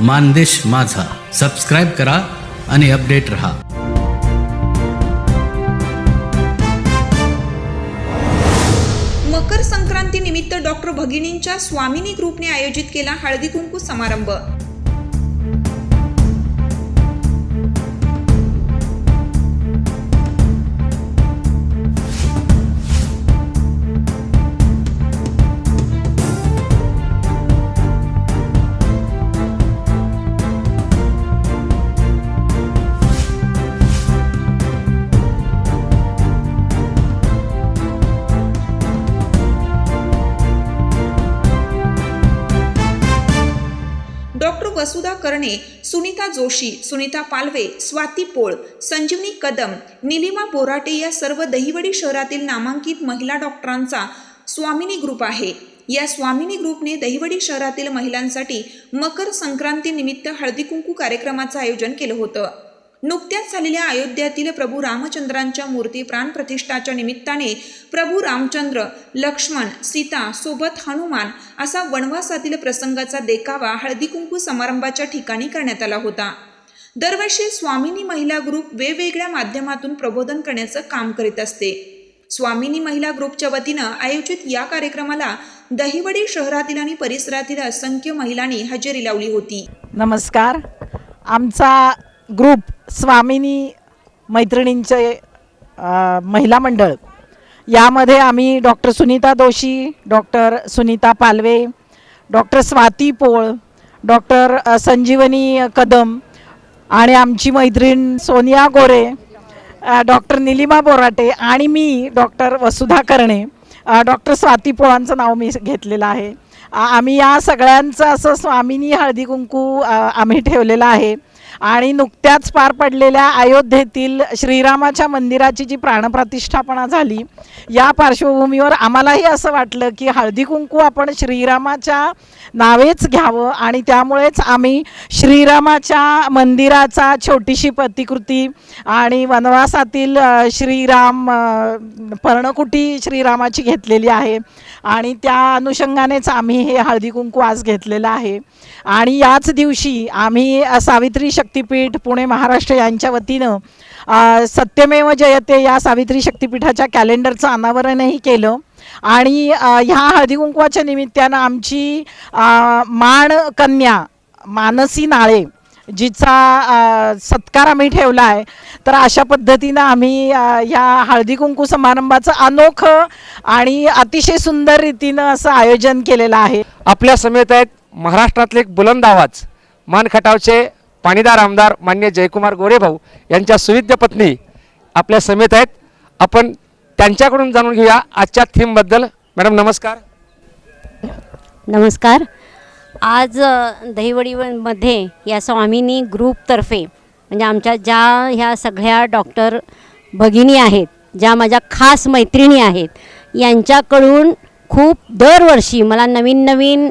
मानदेश माझा. सबस्क्राईब करा आणि अपडेट रहा. मकर संक्रांती निमित्त डॉक्टर भगिनींच्या स्वामिनी ग्रुपने आयोजित केला हळदी कुंकू समारंभ. कर्णे सुनीता जोशी सुनीता पालवे स्वाती पोळ संजीवनी कदम निलिमा बोराटे या सर्व दहिवडी शहरातील नामांकित महिला डॉक्टरांचा स्वामिनी ग्रुप आहे. या स्वामिनी ग्रुपने दहिवडी शहरातील महिलांसाठी मकर संक्रांतीनिमित्त हळदीकुंकू कार्यक्रमाचं आयोजन केलं होतं. नुकत्याच झालेल्या अयोध्यातील प्रभू रामचंद्रांच्या मूर्ती प्राणप्रतिष्ठाच्या निमित्ताने प्रभू रामचंद्र लक्ष्मण सीता सोबत हनुमान असा वनवासातील प्रसंगाचा देखावा हळदीकुंकू समारंभाच्या ठिकाणी करण्यात आला होता. दरवर्षी स्वामिनी महिला ग्रुप वेगवेगळ्या माध्यमातून प्रबोधन करण्याचं काम करीत असते. स्वामिनी महिला ग्रुपच्या वतीनं आयोजित या कार्यक्रमाला दहिवडी शहरातील आणि परिसरातील असंख्य महिलांनी हजेरी लावली होती. नमस्कार. आमचा ग्रुप स्वामिनी मैत्रिणींचे महिला मंडळ. यामध्ये आम्ही doctor Sunita Doshi doctor Sunita Palve doctor Swati Pol doctor Sanjeevani Kadam आणि आमची मैत्रीण सोनिया गोरे डॉक्टर निलिमा बोराटे आणि मी डॉक्टर वसुधा कर्णे डॉक्टर स्वाती पोळांचं नाव मी घेतलेलं आहे. आम्ही या सगळ्यांचं असं स्वामिनी हळदी कुंकू आम्ही ठेवलेलं आहे. आणि नुकत्याच पार पडलेल्या अयोध्येतील श्रीरामाच्या मंदिराची जी प्राणप्रतिष्ठापना झाली या पार्श्वभूमीवर आम्हालाही असं वाटलं की हळदी कुंकू आपण श्रीरामाच्या नावेच घ्यावं आणि त्यामुळेच आम्ही श्रीरामाच्या मंदिराचा छोटीशी प्रतिकृती आणि वनवासातील श्रीराम पर्णकुटी श्रीरामाची घेतलेली आहे. आणि त्या अनुषंगानेच आम्ही हे हळदी कुंकू आज घेतलेलं आहे. आणि याच दिवशी आम्ही सावित्री शक्तीपीठ पुणे महाराष्ट्र यांच्या वतीनं सत्यमेव जयते या सावित्री शक्तीपीठाच्या कॅलेंडरचं अनावरणही केलं. आणि ह्या हळदी कुंकवाच्या निमित्तानं आमची माण कन्या मानसी नाळे जिचा सत्कार आम्ही ठेवला आहे तर अशा पद्धतीनं आम्ही ह्या हळदी कुंकू समारंभाचं अनोखं आणि अतिशय सुंदर रीतीनं असं आयोजन केलेलं आहे. आपल्या समेत आहेत महाराष्ट्रातले एक बुलंद आवाज मानखटावचे पाणीदार आमदार मान्य जयकुमार गोरेभाऊ यांच्या सुविद्य पत्नी. आपल्या समेत आहेत आपण त्यांच्याकडून जाणून घेऊया आजच्या थीमबद्दल मॅडम नमस्कार. नमस्कार. आज दहिवडीमध्ये या स्वामिनी ग्रुपतर्फे म्हणजे आमच्या ज्या ह्या सगळ्या डॉक्टर भगिनी आहेत ज्या माझ्या खास मैत्रिणी आहेत यांच्याकडून खूप दरवर्षी मला नवीन नवीन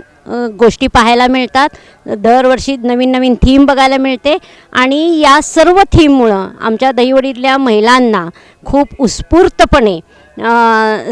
गोष्टी पाहायला मिळतात. दरवर्षी नवीन नवीन थीम बघायला मिळते. आणि या सर्व थीममुळं आमच्या दहीवडीतल्या महिलांना खूप उत्स्फूर्तपणे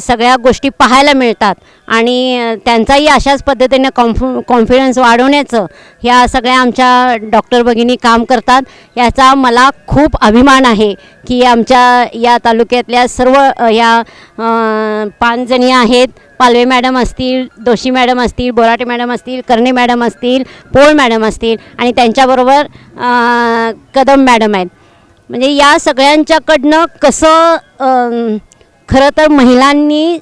सगळ्या गोष्टी पाहायला मिळतात. आणि त्यांचाही अशाच पद्धतीने कॉन्फ कॉन्फिडन्स वाढवण्याचं ह्या सगळ्या आमच्या डॉक्टर भगिनी काम करतात. याचा मला खूप अभिमान आहे की आमच्या या तालुक्यातल्या सर्व ह्या पाचजणी पाच जणी आहेत पालवे मॅडम असतील दोशी मॅडम असतील बोराटे मॅडम असतील कर्णे मॅडम असतील पोळ मॅडम असतील आणि त्यांच्याबरोबर कदम मॅडम आहेत. म्हणजे या सगळ्यांच्याकडनं कसं खरं तर महिलांनी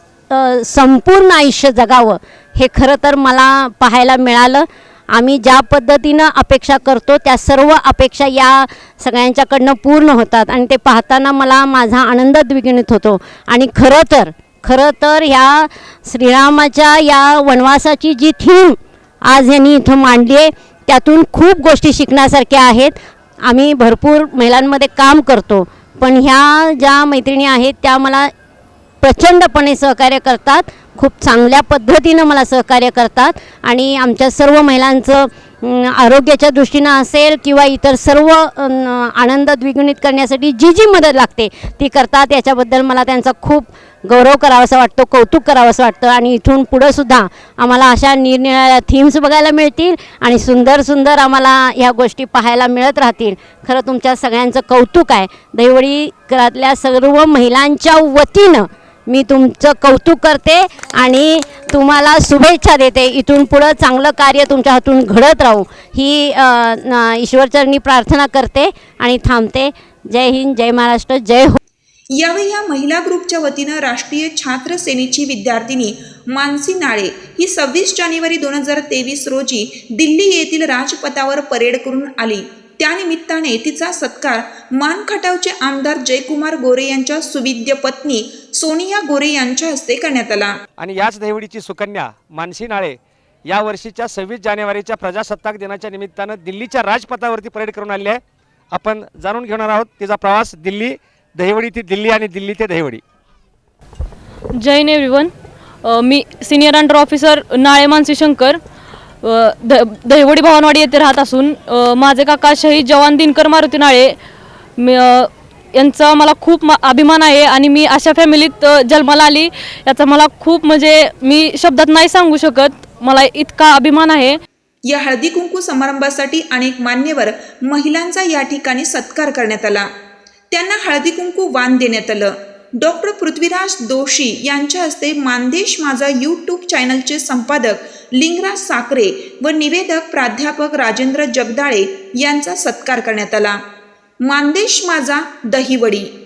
संपूर्ण आयुष्य जगावं हे खरं तर मला पाहायला मिळालं. आम्ही ज्या पद्धतीनं अपेक्षा करतो त्या सर्व अपेक्षा या सगळ्यांच्याकडनं पूर्ण होतात आणि ते पाहताना मला माझा आनंद द्विगुणित होतो. आणि खरं तर खरं तर ह्या श्रीरामाच्या या वनवासाची जी थीम आज यांनी इथं मांडली आहे त्यातून खूप गोष्टी शिकण्यासारख्या आहेत. आम्ही भरपूर महिलांमध्ये काम करतो पण ह्या ज्या मैत्रिणी आहेत त्या मला प्रचंडपणे सहकार्य करतात खूप चांगल्या पद्धतीनं मला सहकार्य करतात. आणि आमच्या सर्व महिलांचं आरोग्याच्या दृष्टीनं असेल किंवा इतर सर्व आनंद द्विगुणित करण्यासाठी जी जी मदत लागते ती करतात. याच्याबद्दल मला त्यांचा खूप गौरव करावासा वाटतो कौतुक करावंसं वाटतं आणि इथून पुढं सुद्धा आम्हाला अशा निरनिराळ्या थीम्स बघायला मिळतील आणि सुंदर सुंदर आम्हाला ह्या गोष्टी पाहायला मिळत राहतील. खरं तुमच्या सगळ्यांचं कौतुक आहे. दैवळी घरातल्या सर्व महिलांच्या वतीनं मी तुमचं कौतुक करते आणि तुम्हाला शुभेच्छा देते. इथून पुढं चांगलं कार्य तुमच्या हातून घडत राहू. ही ईश्वरचरणी प्रार्थना करते आणि थांबते. जय हिंद जय महाराष्ट्र जय हो यावेळी या महिला ग्रुपच्या वतीनं राष्ट्रीय छात्र सेनेची विद्यार्थिनी मानसी नाळे ही सव्वीस जानेवारी दोन हजार तेवीस रोजी दिल्ली येथील राजपथावर परेड करून आली. त्यानिमित्ताने तिचा सत्कार मान खटावचे आमदार जयकुमार गोरे यांच्या सुविद्य पत्नी सोनिया गोरे यांच्या हस्ते करण्यात आला. आणि याच देवडीची सुकन्या मानसी नाळे या वर्षीच्या सव्वीस जानेवारीच्या प्रजासत्ताक दिनाच्या निमित्तानं दिल्लीच्या राजपथावरती परेड करून आली आहे. आपण जाणून घेणार आहोत तिचा प्रवास दिल्ली दहिवडी ते दिल्ली आणि दिल्ली ते दहिवडी. जय Hind everyone me senior under officer Nale Mansi Shankar. Uh, the Dahiwadi Bhavanwadi येथे राहत असून अ, माझे काका शहीद जवान दिनकर मारुती नाळे मी अ, यांचा मला खूप मा अभिमान आहे आणि मी अशा फॅमिलीत अ, जन्माला आली. याचा मला खूप म्हणजे मी शब्दात नाही सांगू शकत मला इतका अभिमान आहे. या हळदी कुंकू समारंभासाठी अनेक मान्यवर महिलांचा या ठिकाणी सत्कार करण्यात आला. त्यांना हळदी कुंकू वाण देण्यात आलं. डॉक्टर पृथ्वीराज दोशी यांच्या हस्ते मानदेश माझा यूट्यूब चॅनलचे संपादक लिंगराज साकरे व निवेदक प्राध्यापक राजेंद्र जगदाळे यांचा सत्कार करण्यात आला. मानदेश माझा दहीवडी.